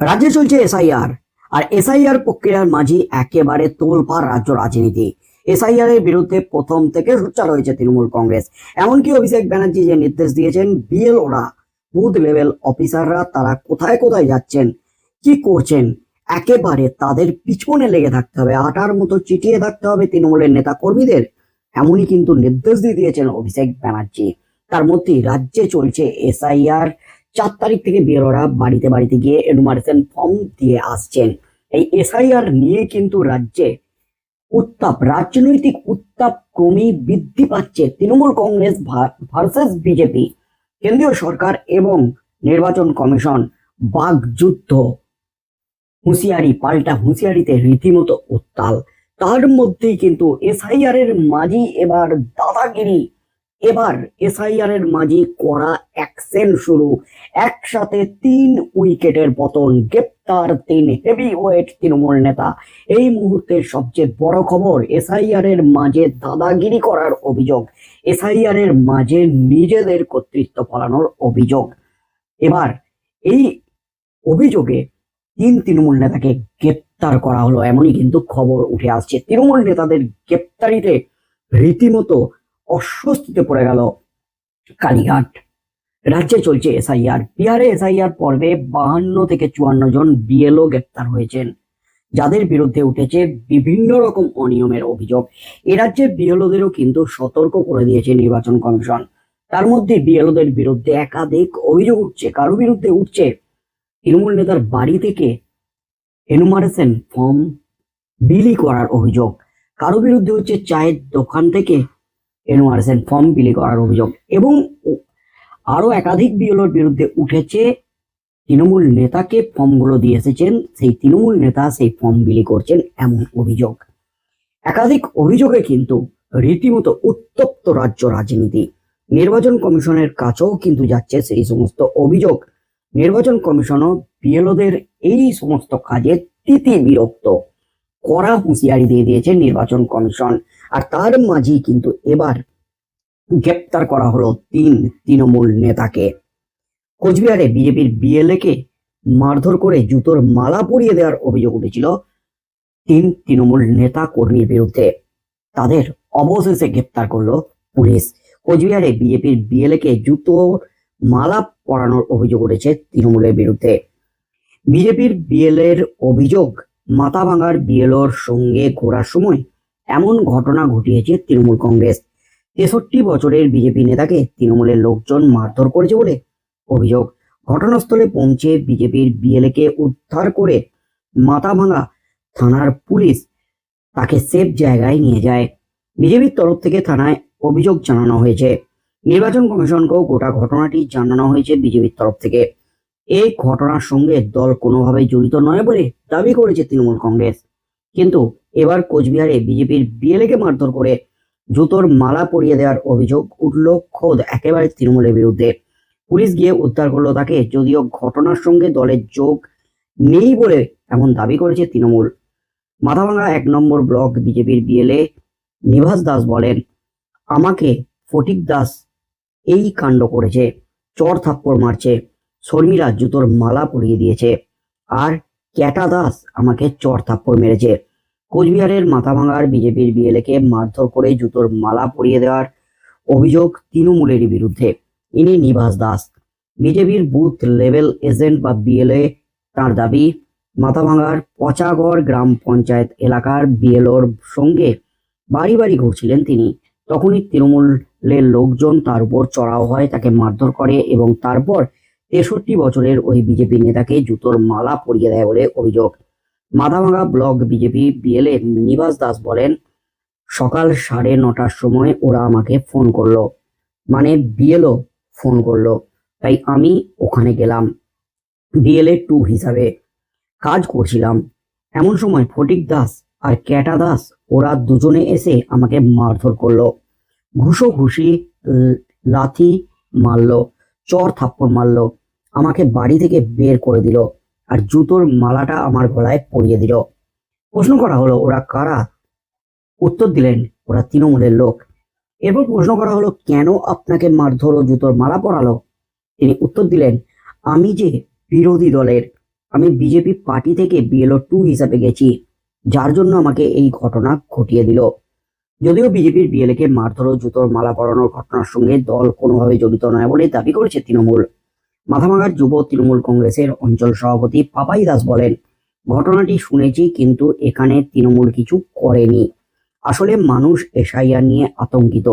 রাজ্যে চলছে এসআইআর। আর এসআইআর প্রক্রিয়ার মাঝে একেবারে তোলপাড় রাজ্য রাজনীতি। এসআইআর এর বিরুদ্ধে প্রথম থেকে সোচ্চার হয়েছে তৃণমূল কংগ্রেস। এমনকি অভিষেক ব্যানার্জি যে নির্দেশ দিয়েছেন, বিএলওরা বুথ লেভেল অফিসাররা তারা কোথায় কোথায় যাচ্ছেন, কি করছেন, একেবারে তাদের পিছনে লেগে থাকতে হবে। আটার মতো চিটিয়ে থাকতে হবে তৃণমূলের নেতা কর্মীদের এমনই কিন্তু নির্দেশ দিয়ে দিয়েছেন অভিষেক ব্যানার্জি। তার মধ্যেই রাজ্যে চলছে এসআইআর। চার তারিখ থেকে বেরোরা বাড়িতে বাড়িতে গিয়ে এনুমারেশন ফর্ম দিয়ে আসছেন। এই এসআইআর নিয়ে কিন্তু রাজ্যে উত্তাপ, রাজনৈতিক উত্তাপ ক্রমেই বৃদ্ধি পাচ্ছে। তৃণমূল কংগ্রেস ভার্সেস বিজেপি কেন্দ্রীয় সরকার এবং নির্বাচন কমিশন বাগযুদ্ধ হুঁশিয়ারি, পাল্টা হুঁশিয়ারিতে রীতিমতো উত্তাল। তার মধ্যেই কিন্তু এসআইআর এর মাঝি এবার দাদাগিরি এবার এসআইআর এর মাঝি করা অ্যাকশন শুরু। একসাথে তিন উইকেটের পতন, গ্রেপ্তার তিন হেভি ওয়েট তৃণমূল নেতা। এই মুহূর্তের সবচেয়ে বড় খবর এসআইআর এর মাঝে দাদাগিরি করার অভিযোগ। এসআইআর এর মাঝে নিজেদের কর্তৃত্ব ফলানোর অভিযোগ। এবার এই অভিযোগে তিন তৃণমূল নেতাকে গ্রেপ্তার করা হলো, এমনই কিন্তু খবর উঠে আসছে। তৃণমূল নেতাদের গ্রেপ্তারিতে রীতিমতো অস্বস্তিতে পড়ে গেল কালীঘাট। রাজ্যে চলছে এসআইআর। বিহারে এসআইআর পর্বে বাহান্ন থেকে চুয়ান্ন জন বিএলও গ্রেপ্তার হয়েছেন, যাদের বিরুদ্ধে উঠেছে বিভিন্ন রকম অনিয়মের অভিযোগ। এ রাজ্যে বিএলওদেরও কিন্তু সতর্ক করে দিয়েছে নির্বাচন কমিশন। তার মধ্যে বিএলওদের বিরুদ্ধে একাধিক অভিযোগ উঠছে। কারও বিরুদ্ধে উঠছে? তৃণমূল নেতার বাড়ি থেকে এনুমারেশন ফর্ম বিলি করার অভিযোগ। কারও বিরুদ্ধে হচ্ছে চায়ের দোকান থেকে এনুমারেশন ফর্ম বিলি করার অভিযোগ। এবং আরও একাধিক বিএলওর বিরুদ্ধে উঠেছে তৃণমূল নেতাকে ফর্মগুলো দিয়ে এসেছেন, সেই তৃণমূল নেতা সেই ফর্ম বিলি করছেন এমন অভিযোগ। একাধিক অভিযোগে কিন্তু রীতিমতো উত্তপ্ত রাজ্য রাজনীতি। নির্বাচন কমিশনের কাছেও কিন্তু যাচ্ছে সেই সমস্ত অভিযোগ। নির্বাচন কমিশনও বিএলওদের এই সমস্ত কাজে তিতি বিরক্ত কড়া হুঁশিয়ারি দিয়ে দিয়েছে নির্বাচন কমিশন। আর তার মাঝেই কিন্তু এবার গ্রেপ্তার করা হলো তিন তৃণমূল নেতাকে। কোচবিহারে বিজেপির বিএলএ কে মারধর করে জুতোর মালা পরিয়ে দেওয়ার অভিযোগ উঠেছিল তিন তৃণমূল নেতা কর্মীর বিরুদ্ধে। তাদের অবশেষে গ্রেপ্তার করল পুলিশ। কোচবিহারে বিজেপির বিএলএ কে জুতো, মালা পরানোর অভিযোগ উঠেছে তৃণমূলের বিরুদ্ধে। বিজেপির বিএলএর অভিযোগ মাথা ভাঙার বিএলওর সঙ্গে ঘোরার সময় এমন ঘটনা ঘটিয়েছে তৃণমূল কংগ্রেস। তেষট্টি বছরের বিজেপি নেতাকে তৃণমূলের লোকজন মারধর করেছে বলে অভিযোগ। ঘটনাস্থলে পৌঁছে বিজেপির বিএলএ কে উদ্ধার করে মাথা ভাঙা থানার পুলিশ তাকে সেফ জায়গায় নিয়ে যায়। বিজেপির তরফ থেকে থানায় অভিযোগ জানানো হয়েছে। নির্বাচন কমিশনকেও গোটা ঘটনাটি জানানো হয়েছে বিজেপির তরফ থেকে। এই ঘটনার সঙ্গে দল কোনোভাবে জড়িত নয় বলে দাবি করেছে তৃণমূল কংগ্রেস। কিন্তু এবার কোচবিহারে বিজেপির বিএলএ কে মারধর করে জুতোর মালা পরিয়ে দেওয়ার অভিযোগ উঠল খোদ, একেবারে তৃণমূলের বিরুদ্ধে। পুলিশ গিয়ে উদ্ধার করল তাকে, যদিও ঘটনার সঙ্গে দলের যোগ নেই বলে এমন দাবি করেছে তৃণমূল। মাথাভাঙা এক নম্বর ব্লক বিজেপির বিএলএ নিভাস দাস বলেন, আমাকে ফটিক দাস এই কাণ্ড করেছে, চর থাপ্পড় মারছে শর্মিরা জুতোর মালা পরিয়ে দিয়েছে, আর ক্যাটা দাস আমাকে চর থাপ্পড় মেরেছে। কোচবিহারের মাথা মাথাভাঙার বিজেপির বিএলএ কে মারধর করে জুতোর মালা পরিয়ে দেওয়ার অভিযোগ তৃণমূলেরই বিরুদ্ধে। ইনি নিবাস দাস। বিজেপির বুথ লেভেল এজেন্ট বা বিএলএ, তার দাবি, মাথাভাঙার পচাগড় গ্রাম পঞ্চায়েত এলাকার বিএলওর সঙ্গে বাড়ি বাড়ি ঘুরছিলেন তিনি। তখনই তৃণমূলের লোকজন তার উপর চড়াও হয়, তাকে মারধর করে এবং তারপর তেষট্টি বছরের ওই বিজেপি নেতাকে জুতোর মালা পরিয়ে দেয় বলে অভিযোগ। মাথাভাঙা ব্লক বিজেপি বিএলএ নিবাস দাস বলেন, সকাল সাড়ে নটার সময় ওরা আমাকে ফোন করল। মানে বিএলও ফোন করল। তাই আমি ওখানে গেলাম বিএলএ টু হিসাবে। কাজ করছিলাম। এমন সময় ফটিক দাস আর ক্যাটা দাস ওরা দুজনে এসে আমাকে মারধর করল। ঘুষো ঘুষি লাথি মারলো, চর থাপ্পড় মারলো, আমাকে বাড়ি থেকে বের করে দিল। আর জুতোর মালাটা আমার গলায় পরিয়ে দিল। প্রশ্ন করা হলো, ওরা কারা? উত্তর দিলেন, ওরা তৃণমূলের লোক। এরপর প্রশ্ন করা হলো, কেন আপনাকে মারধর ও জুতোর মালা পরালো? তিনি উত্তর দিলেন, আমি যে বিরোধী দলের, আমি বিজেপি পার্টি থেকে বিএলও টু হিসাবে গেছি, যার জন্য আমাকে এই ঘটনা ঘটিয়ে দিল। যদিও বিজেপির বিএলএ কে মারধর ও জুতোর মালা পরানোর ঘটনার সঙ্গে দল কোনোভাবে জড়িত নয় বলে দাবি করেছে তৃণমূল। মাথাভাঙার যুব তৃণমূল কংগ্রেসের অঞ্চল সভাপতি পাপাই দাস বলেন, ঘটনাটি শুনেছি কিন্তু এখানে তৃণমূল কিছু করেনি। আসলে মানুষ এসআইআর নিয়ে আতঙ্কিত।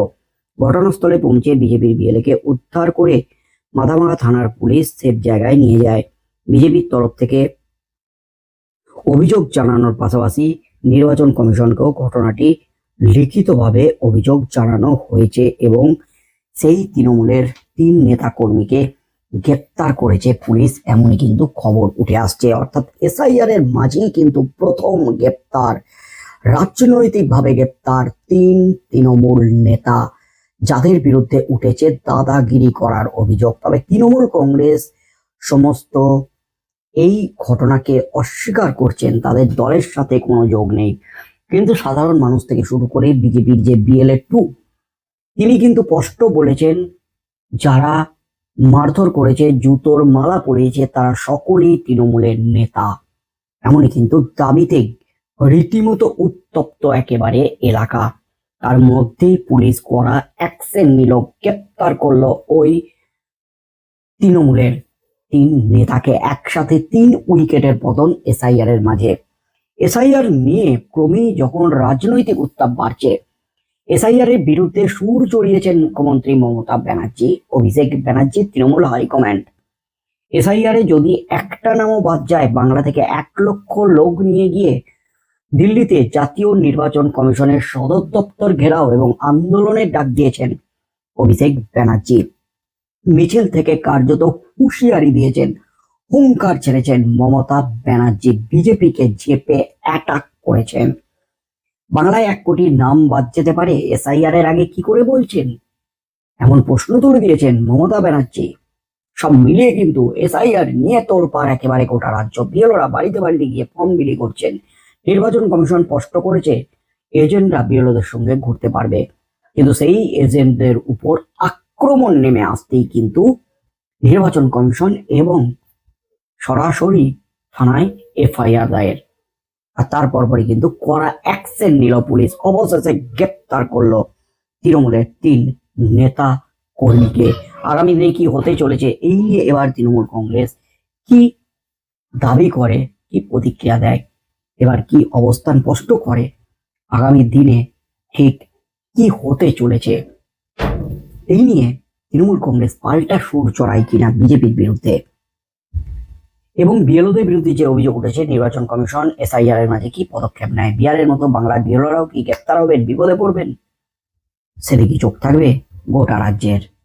ঘটনাস্থলে পৌঁছে বিজেপির বিএলএ কে উদ্ধার করে মাথাভাঙা থানার পুলিশ সেফ জায়গায় নিয়ে যায়। বিজেপির তরফ থেকে অভিযোগ জানানোর পাশাপাশি নির্বাচন কমিশনকেও ঘটনাটি লিখিতভাবে অভিযোগ জানানো হয়েছে এবং সেই তৃণমূলের তিন নেতা কর্মীকে গ্রেপ্তার করেছে পুলিশ, এমনই কিন্তু খবর উঠে আসছে। অর্থাৎ এসআইআর এর মাঝেই কিন্তু প্রথম গ্রেপ্তার, রাজনৈতিকভাবে গ্রেপ্তার তিন তৃণমূল নেতা যাদের বিরুদ্ধে উঠেছে দাদাগিরি করার অভিযোগ। তবে তৃণমূল কংগ্রেস সমস্ত এই ঘটনাকে অস্বীকার করছেন, তাদের দলের সাথে কোনো যোগ নেই। কিন্তু সাধারণ মানুষ থেকে শুরু করে বিজেপির যে বিএলএ টু তিনি কিন্তু স্পষ্ট বলেছেন, যারা মারধর করেছে, জুতোর মালা পরিয়েছে তারা সকলেই তৃণমূলের নেতা। এমনই কিন্তু দাবিতে রীতিমতো উত্তপ্ত একেবারে এলাকা। তার মধ্যেই পুলিশ করা অ্যাকশন নিল, গ্রেপ্তার করল ওই তৃণমূলের তিন নেতাকে একসাথে তিন উইকেটের পতন এসআইআর এর মাঝে। এসআইআর নিয়ে ক্রমেই যখন রাজনৈতিক উত্তাপ বাড়ছে এসআইআর এর বিরুদ্ধে সুর চড়িয়েছেন মুখ্যমন্ত্রী মমতা ব্যানার্জি, অভিষেক ব্যানার্জি, তৃণমূল এসআইআর এ যদি একটা নামও বাদ যায়, বাংলা থেকে এক লক্ষ লোক নিয়ে গিয়ে দিল্লিতে জাতীয় নির্বাচন কমিশনের সদর দপ্তর ঘেরাও এবং আন্দোলনের ডাক দিয়েছেন অভিষেক ব্যানার্জি। মিছিল থেকে কার্যত হুঁশিয়ারি দিয়েছেন, হুঙ্কার ছেড়েছেন মমতা ব্যানার্জি। বিজেপিকে চেপে অ্যাটাক করেছেন। বাংলায় এক কোটি নাম বাদ যেতে পারে এসআইআর এর আগে কি করে বলছেন? এমন প্রশ্ন তুলে দিয়েছেন মমতা ব্যানার্জি। সব মিলিয়ে কিন্তু এসআইআর নিয়ে তোলপাড় একেবারে গোটা রাজ্য। বিএলওরা বাড়িতে বাড়িতে গিয়ে ফর্ম বিলি করছেন। নির্বাচন কমিশন স্পষ্ট করেছে, এজেন্টরা বিএলওদের সঙ্গে ঘুরতে পারবে। কিন্তু সেই এজেন্টদের উপর আক্রমণ নেমে আসতেই কিন্তু নির্বাচন কমিশন এবং সরাসরি থানায় এফআইআর দায়ের। আর তারপর পরে কিন্তু কড়া অ্যাকশন নিল পুলিশ। অবশেষে গ্রেপ্তার করল তৃণমূলের তিন নেতা কর্মীকে। আগামী দিনে কি হতে চলেছে এই নিয়ে এবার তৃণমূল কংগ্রেস কি দাবি করে, কি প্রতিক্রিয়া দেয়, এবার কি অবস্থান স্পষ্ট করে, আগামী দিনে ঠিক কি হতে চলেছে এই নিয়ে তৃণমূল কংগ্রেস পাল্টা সুর চড়ায় কিনা বিজেপির বিরুদ্ধে। এবং বিএলওদের বিরুদ্ধে যে অভিযোগ উঠেছে, নির্বাচন কমিশন, এসআইআর এর মাঝে কি পদক্ষেপ নেয়? বিহারের মতো বাংলার বিএলওরাও কি গ্রেপ্তার হবেন? বিপদে পড়বেন? সেদিকে চোখ থাকবে গোটা রাজ্যের